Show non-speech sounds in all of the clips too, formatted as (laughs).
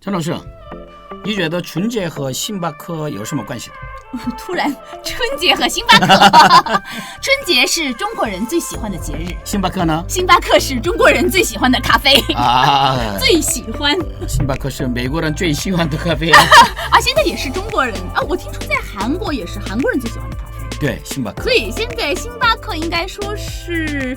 陈老师，你觉得春节和星巴克有什么关系？(laughs) 突然，春节和星巴克，(laughs) 春节是中国人最喜欢的节日，星巴克呢？星巴克是中国人最喜欢的咖啡，啊，(laughs) 最喜欢星巴克是美国人最喜欢的咖啡啊。啊，现在也是中国人啊，我听说在韩国也是韩国人最喜欢的咖啡，对，星巴克所。以现在星巴克应该说是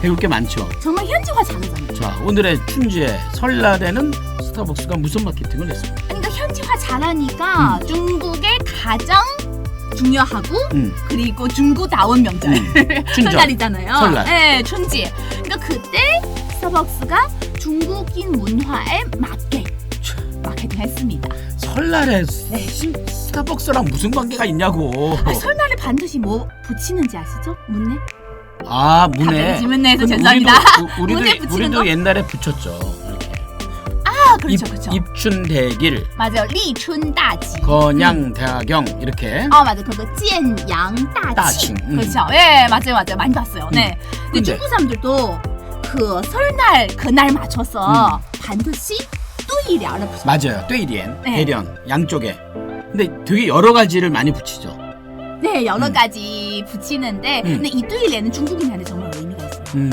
배울 게 많죠. 정말 현지화 잘하잖아요. 자, 오늘의 춘제 설날에는 스타벅스가 무슨 마케팅을 했습니까? 그러니까 현지화 잘하니까 중국의 가장 중요하고 음, 그리고 중국다운 명절 음. (laughs) 춘절. 설날이잖아요. 설날. 네, 춘지. 그러니까 그때 스타벅스가 중국인 문화에 맞게 마케팅했습니다. 설날에 스- 스타벅스랑 무슨 관계가 있냐고. 아, 설날에 반드시 뭐 붙이는지 아시죠? 문에? 아, 문에. 갑자기 문내에서 그럼 죄송합니다. 우리도, 우- (laughs) 문에 우리도, 붙이는 우리도 거? 옛날에 붙였죠. 이렇게. 아, 그렇죠, 입, 그렇죠. 입춘대길, 맞아요. 리춘다지. 건양대경 이렇게. 아 맞아 그거 찐양다칭 음. 그렇죠 예 맞아요 맞아요 많이 봤어요 네 근데 근데- 중국 사람들도 그 설날 그날 맞춰서 반드시 뚜이랴를 붙여요 맞아요. 떼이리엔, 네. 대련 양쪽에. 근데 되게 여러 가지를 많이 붙이죠. 네 여러 음. 가지 붙이는데 음. 근데 이 뚜이랴는 중국인한테 정말 의미가 있어요 음,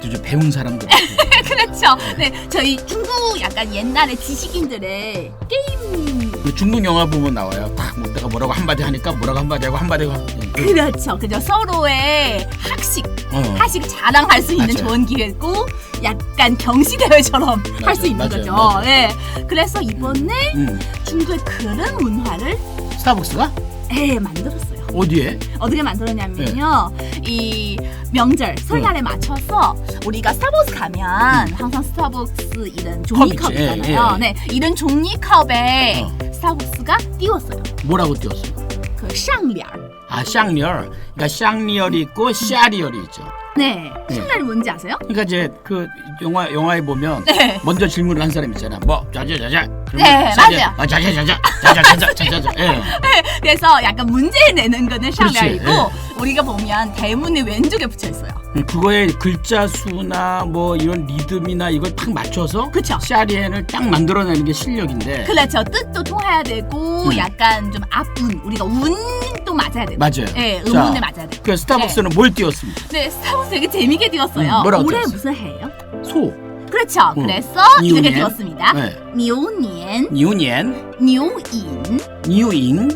네. 좀 배운 사람들. (laughs) 그렇죠 네 저희 중국 약간 옛날에 지식인들의 게임 그 중국 영화 보면 나와요. 딱 먹다가 뭐라고 한마디 하니까 뭐라고 한마디 하고 한마디 하고. 그렇죠 그죠 서로의 학식 어. 사실 자랑할 수 있는 맞아요. 좋은 기회고 약간 경시 대회처럼 할 수 있는 맞아요, 거죠. 맞아요. 네. 그래서 이번에 음. 중국의 그런 문화를 스타벅스가 에 만들었어요. 어디에? 어떻게 만들었냐면요. 이 명절 설날에 맞춰서 우리가 스타벅스 가면 항상 스타벅스 이런 종이컵 컵 있지. 예, 있잖아요. 예. 네, 이런 종이컵에 어. 스타벅스가 띄웠어요. 뭐라고 띄웠어? 그 샹리얼. 아, 샹리얼. 그러니까 샹리얼이 있고 샤리얼이 있죠. 네, 네. 샹리얼이 뭔지 아세요? 그러니까 이제 그 영화 영화에 보면 네. 먼저 질문을 한 사람 있잖아. 뭐 자자자자. 네, 맞아요. 아, 자자자자. 자자자자. 자자자. 예. (laughs) 그래서 약간 문제를 내는 거는 그렇지, 샹리얼이고 예. 우리가 보면 대문의 왼쪽에 붙여 있어요. 그거에 글자 수나 뭐 이런 리듬이나 이걸 딱 맞춰서 그쵸? 샤리엔을 딱 만들어내는 게 실력인데. 그렇죠. 뜻도 통해야 되고 음. 약간 좀 앞운 우리가 운도 맞아야 되고. 맞아요. 네, 자, 음운을 맞아야 되고. 그 스타벅스는 뭘 띄웠습니까? 네, 스타벅스 되게 재밌게 띄웠어요. 음, 뭐라고 올해 띄웠어요? 무슨 해예요? 소. 그렇죠. 음. 그래서 니우년. 이렇게 띄웠습니다. 네. 니오니엔, 니우니엔, 니오인, 니우잉,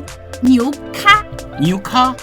니오카. 니우카,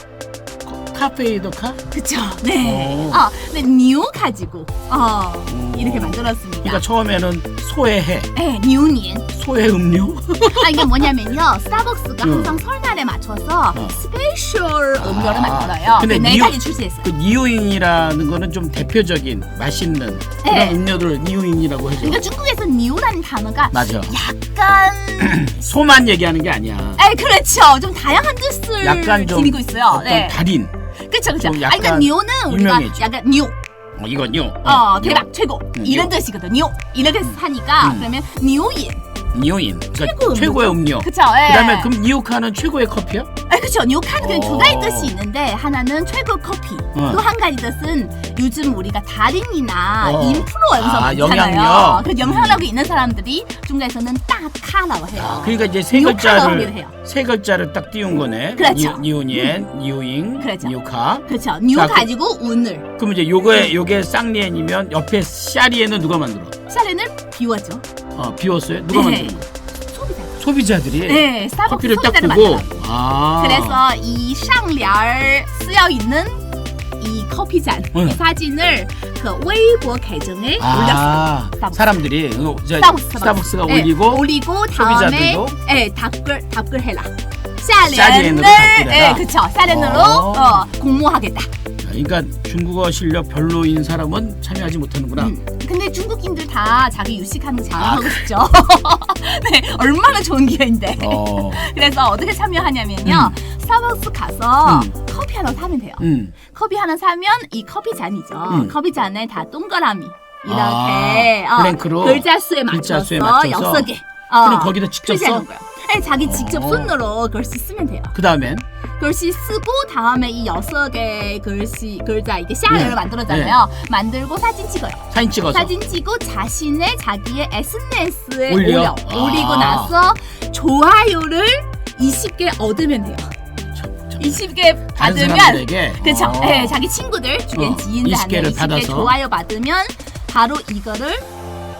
카페이더 카? 그쵸. 네. 어. 어, 네, 니오 가지고 어, 이렇게 어. 만들었습니다. 그러니까 처음에는 소의 해, 네, 니오니엔. 소의 음료. (laughs) 아 이게 뭐냐면요 스타벅스가 음. 항상 설날에 맞춰서 어. 스페셜 음료를 아. 만들어요 근데 네 니오- 가지 출시했어요 그 니우잉이라는 거는 좀 대표적인 맛있는 그런 네. 음료들을 니우잉이라고 해서. 그러니까 중국에서 니오라는 단어가 맞아. 약간 (clears throat) 소만 얘기하는 게 아니야. 에 그렇죠 좀 다양한 뜻을 약간 좀 지니고 있어요 어떤 네 달인. 그렇죠 그렇죠 좀아 그러니까 니오는 우리가 유명해지. 약간 니오 어, 이건요. 어, 대박 최고 음, 이런 니오. 뜻이거든 니오 이렇게 하니까 음. 그러면 니오인 니오인. 그러니까 최고 음료죠. 최고의 음료. 그쵸 예. 그다음에 그럼 니오카는 최고의 커피야? 아, 그쵸. 니오카는 그냥 두 어. 가지 뜻이 있는데 하나는 최고 커피 어. 또한 가지 뜻은 요즘 우리가 달인이나 어. 인플루언서 아. 영향력. 그 영향력이 있는 사람들이 중국에서는 따카라고 해요. 아, 그러니까 이제 세 글자를. 세 글자를 딱 띄운 거네. 그렇죠. 니, 오니엔 니오잉, 그렇죠. 니오카. 그렇죠. 니오 자, 그- 가지고 운을 그럼 이제 요게 요게 쌍리엔이면 옆에 샤리엔은 누가 만들어? 샤렌을 비웠죠. 어, 비웠어요? 누가 네. 만드는 거야? 소비자들이 네, 커피를 딱 보고 아~ 그래서 이 샹리얼 쓰여 있는 이 커피잔 네. 이 사진을 그 웨이보 계정에 아, 올렸어요. 스타벅스. 사람들이 이거 이제 스타벅스, 스타벅스가 네, 올리고 올리고 다음에 소비자들도? 네, 예 댓글 댓글 해라. 샤렌을 샤리엔으로 네, 샤렌으로 어, 어 공모하겠다. 그러니까 중국어 실력 별로인 사람은 참여하지 못하는구나. 음. 근데 중국인들 다 자기 유식하는 거 자랑하고 싶죠. (laughs) 네, 얼마나 좋은 기회인데. 어, (laughs) 그래서 어떻게 참여하냐면요. 스타벅스 가서 음. 커피 하나 사면 돼요. 음, 커피 하나 사면 이 커피 잔이죠. 음. 커피 잔에 다 동그라미 이렇게 아, 어, 글자 수에 맞춰서 글자 수에 맞춰서. 어, 그럼 거기다 직접 써? 거예요. 네, 자기 직접 어. 손으로 글씨 쓰면 돼요. 그 다음엔 글씨 쓰고 다음에 이 여섯 개 글씨 글자 이게 샤를 네. 만들었잖아요. 만들고 사진 찍어요. 사진 찍어서 사진 찍고 자신의 자기의 SNS에 올려? 올려. 아. 올리고 나서 좋아요를 20개 얻으면 돼요. 참, 참. 20개 다른 받으면 사람들에게 그쵸. 어, 네, 자기 친구들 주변 어, 지인들한테 20개를 20개 받아서. 좋아요 받으면 바로 이거를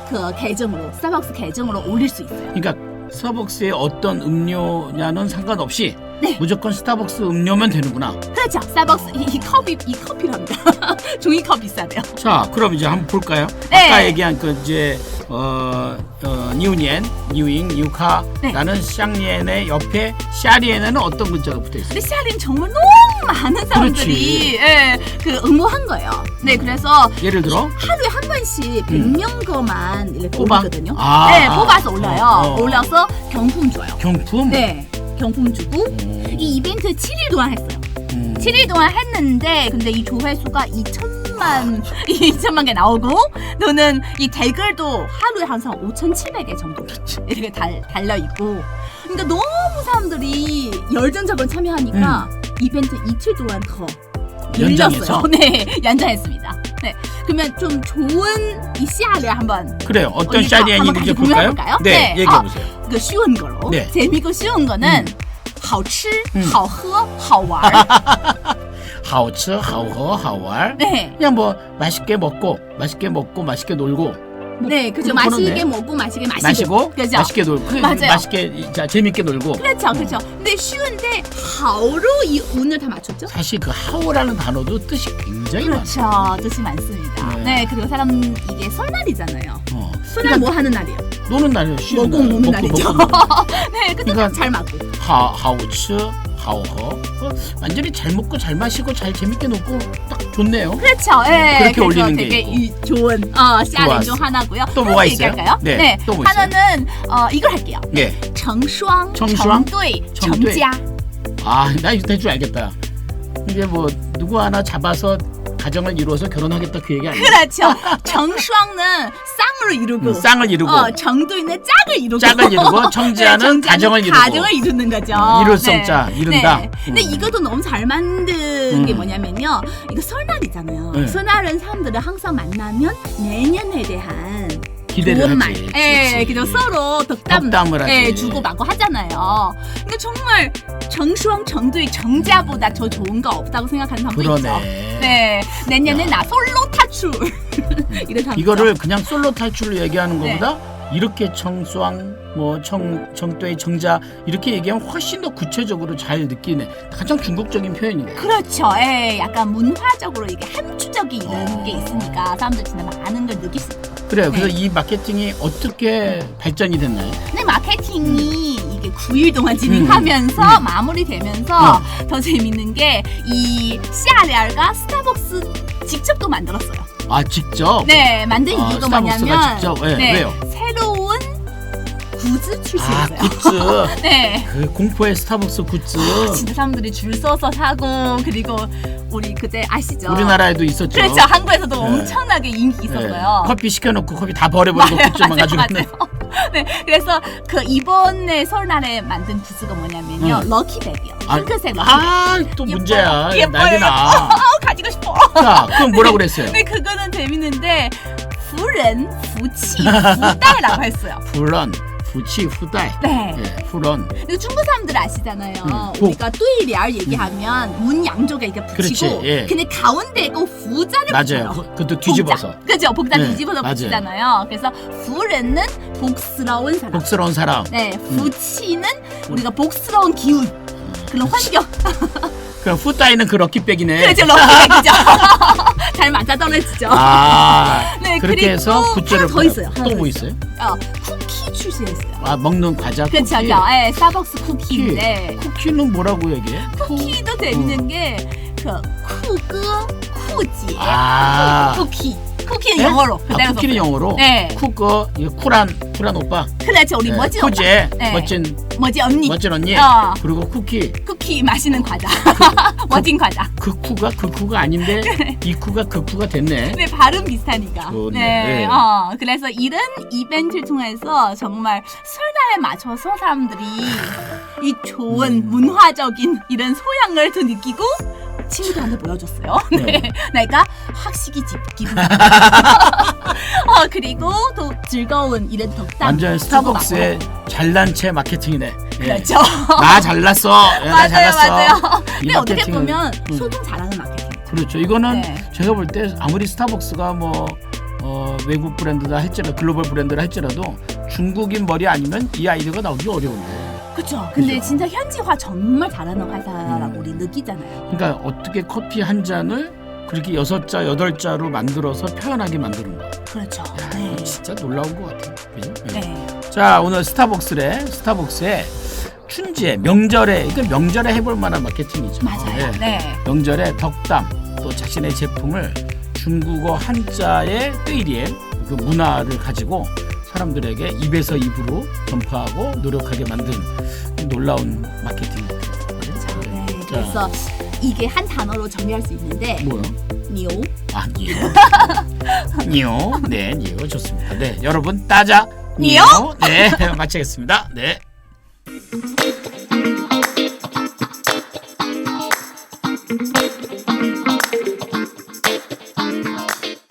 그 계정으로 스타벅스 계정으로 올릴 수 있어요. 그러니까 스타벅스의 어떤 음료냐는 상관없이 네. 무조건 스타벅스 음료면 되는구나. 그렇죠. 스타벅스 이, 이 컵이 이 커피랍니다. (laughs) 종이컵 비싸대요. 자, 그럼 이제 한번 볼까요? 네. 아까 얘기한 그 이제 어, 어 뉴니엔, 뉴잉, 뉴카라는 샹리엔의 옆에 샤리엔에는 어떤 글자가 붙어 있어요? 근데 시아린 정말 너무 많은 사람들이. 예, 그 응모한 거예요. 네, 그래서 예를 들어 하루에 한 번씩 음. 100명 거만 이렇게 뽑아? 올리거든요. 아. 네, 뽑아서 올려요. 어, 어. 올려서 경품 줘요. 경품. 네, 경품 주고 오, 이 이벤트 7일 동안 했어요. 음. 7일 동안 했는데 근데 이 조회수가 2천만 2천만 (laughs) 개 나오고 또는 이 댓글도 하루에 항상 5,700개 정도 이렇게 달, 달려 있고 그러니까 너무 사람들이 열정적으로 참여하니까 이벤트 이틀 동안 더 음. 연장해서? (laughs) 네, 연장했습니다. 네, 그러면 좀 좋은 이 씨알을 한번 그래요. 어떤 샤리엔인지 한번 같이 볼까요? 공유해볼까요? 네, 네. 얘기해 보세요. 그 쉬운 걸로 네. 재미고 쉬운 거는 好吃, 음. 好喝,好玩. 하오츠, 하오허, 하오알. (laughs) 네. 그냥 뭐 맛있게 먹고 맛있게 먹고 맛있게 놀고 네, 그죠. 맛있게. 먹고 맛있게 마시고. 마시고 그죠. 맛있게 놀고 그 맞아요. 맛있게 자, 재밌게 놀고 그렇죠, 그렇죠. 근데 쉬운데 하오로 이 운을 다 맞췄죠? 사실 그 하오라는 단어도 뜻이 굉장히 많아요. 그렇죠, 뜻이 많습니다. 네. 네. 그리고 사람 이게 설날이잖아요. 어. 설날 뭐 하는 날이에요? 노는 날이에요. 쉬는 먹고 날. 노는 날이죠. 먹고. (laughs) 네, 근데 그러니까- 잘 맞고. 하 하오츠, 하오허. 어, 완전히 잘 먹고 잘 마시고 잘 재밌게 놀고 딱 좋네요. 그렇죠. 예. 그렇게 올리는 되게 있고. 좋은 어, 쌀 좋았어. 중 하나고요. 또 뭐가 있어요? 할까요? 네, 네 또 뭐 있어요? 하나는 어, 이걸 할게요. 예. 정수왕, 정수왕队 정자. 아, 나 이거 대충 알겠다. 이게 뭐 누구 하나 잡아서 가정을 이루어서 결혼하겠다 그 얘기 아니에요? 그렇죠. 成双는 쌍으로 이루고 음, 쌍을 이루고 어, 정도이는 짝을 이루고 짝을 이루고 (laughs) 청지하는 정지하는 가정을 이루고 가정을 이루는 거죠. 이룰 성자, 이룬다. 네. 근데 음. 이것도 너무 잘 만든 게 음. 뭐냐면요. 이거 설날이잖아요. 네. 설날은 사람들을 항상 만나면 내년에 대한 기대를 좋은 말, 하지. 예. 그죠 서로 덕담, 덕담을 하지. 예, 주고 받고 하잖아요. 근데 정말 정수왕 정도의 정자보다 더 좋은 거 없다고 생각하는 사람도 있죠. 그러네. 네, 내년에 야. 나 솔로 타출 (laughs) 이런 사람 이거를 그냥 솔로 탈출로 얘기하는 네. 것보다 이렇게 청수왕 뭐 청 청도의 정자 이렇게 얘기하면 훨씬 더 구체적으로 잘 느끼네. 가장 중국적인 표현이네. 그렇죠. 예, 약간 문화적으로 이게 함축적인 이런 어. 게 있으니까 사람들 진짜 많은 걸 느낄 수 있어요. 그래요. 그래서 네. 이 마케팅이 어떻게 발전이 됐나요? 근데 마케팅이 이게 9일 동안 진행하면서 음. 마무리되면서 더 재밌는 게이 씨아레알과 스타벅스 직접 또 만들었어요. 아 직접. 네, 만든 아, 이유가 뭐냐면 직접? 네, 네, 왜요? 새로운 굿즈 아 출시했어요. 굿즈. (laughs) 네. 그 공포의 스타벅스 굿즈. 진짜 사람들이 줄 서서 사고 그리고 우리 그때 아시죠? 우리나라에도 있었죠. 그렇죠. 한국에서도 네. 엄청나게 인기 네. 있었어요. 커피 시켜놓고 커피 다 버려버리고 굿즈만 가지고 있는. (laughs) 네, 그래서 그 이번에 설날에 만든 굿즈가 뭐냐면요, 음. 럭키백이요. 아, 핑크색 럭키백. 아, 또 문제야. 예뻐요. 난리 나. (laughs) 자, 그럼 뭐라 그랬어요? 근데 그거는 재밌는데, 후른, 후치, 후달라고 했어요. 후런, 후치, 후달. 네. 예, 후런. 근데 중국 사람들 아시잖아요. 음, 복. 우리가 뚜이리알 얘기하면 문 양쪽에 이렇게 붙이고, 그렇지, 예. 근데 가운데에 그 후자를 맞아요. 붙여요. 그- 그것도 뒤집어서. 복자. 그죠? 복자 네, 뒤집어서 맞아요. 붙이잖아요. 그래서 후른은 복스러운 사람. 복스러운 사람. 네, 후치는 우리가 복스러운 기운. 그런 환경. (laughs) 그럼 후따이는 그 럭키백이네. 그렇죠, 럭키백이죠. (laughs) (laughs) 잘 맞아 떨어지죠. 아, (laughs) 네, 그렇게 그리고 해서 굿즈를 하나 더 있어요. 하나 또더뭐 있어요? 어, 쿠키 출시했어요. 아 먹는 과자 쿠키. 그렇죠, 예, 스타벅스 쿠키인데 쿠키는 뭐라고 얘기해? 쿠- 쿠키도 재밌는 게 그 쿠거 쿠지 아. 쿠키 쿠키는 네? 영어로 아, 그대로 쿠키는 썼어요. 영어로. 네. 쿠거 이거 쿨한 쿨한 오빠. 그렇죠 우리 네, 멋진 쿠제 오빠. 네. 멋진 멋진 언니 멋진 언니. 어. 그리고 쿠키. 쿠키 마시는 과자 (laughs) 멋진 과자 그 쿠가 그 쿠가 아닌데 (laughs) 이 쿠가 그 쿠가 됐네. 네 발음 비슷하니까 좋네. 네, 네. 어, 그래서 이런 이벤트를 통해서 정말 설날에 맞춰서 사람들이 이 좋은 음. 문화적인 이런 소양을 더 느끼고 친구들한테 보여줬어요. (laughs) 네. 네. 내가 학식이 집 기분. (laughs) 어, 그리고 또 즐거운 이런 덕담. 완전 스타벅스의 잘난 체 마케팅이네. 예. 그렇죠. 나 잘났어. 야, 나 맞아요, 잘났어. 맞아요. 이 근데 어떻게 보면 음. 소통 잘하는 마케팅. 그렇죠. 이거는 네. 제가 볼 때 아무리 스타벅스가 뭐 어, 외국 브랜드다 할지라도 글로벌 브랜드라 할지라도 중국인 머리 아니면 이 아이디어가 나오기 어려운데. 그렇죠. 근데 그죠. 진짜 현지화 정말 잘하는 회사라고 음. 우리 느끼잖아요. 그러니까 어떻게 커피 한 잔을 그렇게 여섯 자 여덟 자로 만들어서 표현하게 만드는 거. 그렇죠. 야, 네. 이거 진짜 놀라운 것 같아요. 그죠? 네. 네. 자 오늘 스타벅스래 스타벅스의 춘지에 명절에 이거 명절에 해볼 만한 마케팅이죠. 맞아요. 네. 네. 명절에 덕담 또 자신의 제품을 중국어 한자의 떼이리엔 그 문화를 가지고 사람들에게 입에서 입으로 전파하고 노력하게 만든 놀라운 마케팅. 그렇죠. 네. 자. 그래서 이게 한 단어로 정리할 수 있는데 뭐요? 뉴. 아 니오. (laughs) 니오. 네 니오 좋습니다. 네 여러분 따자 니오? 네 (laughs) 마치겠습니다. 네.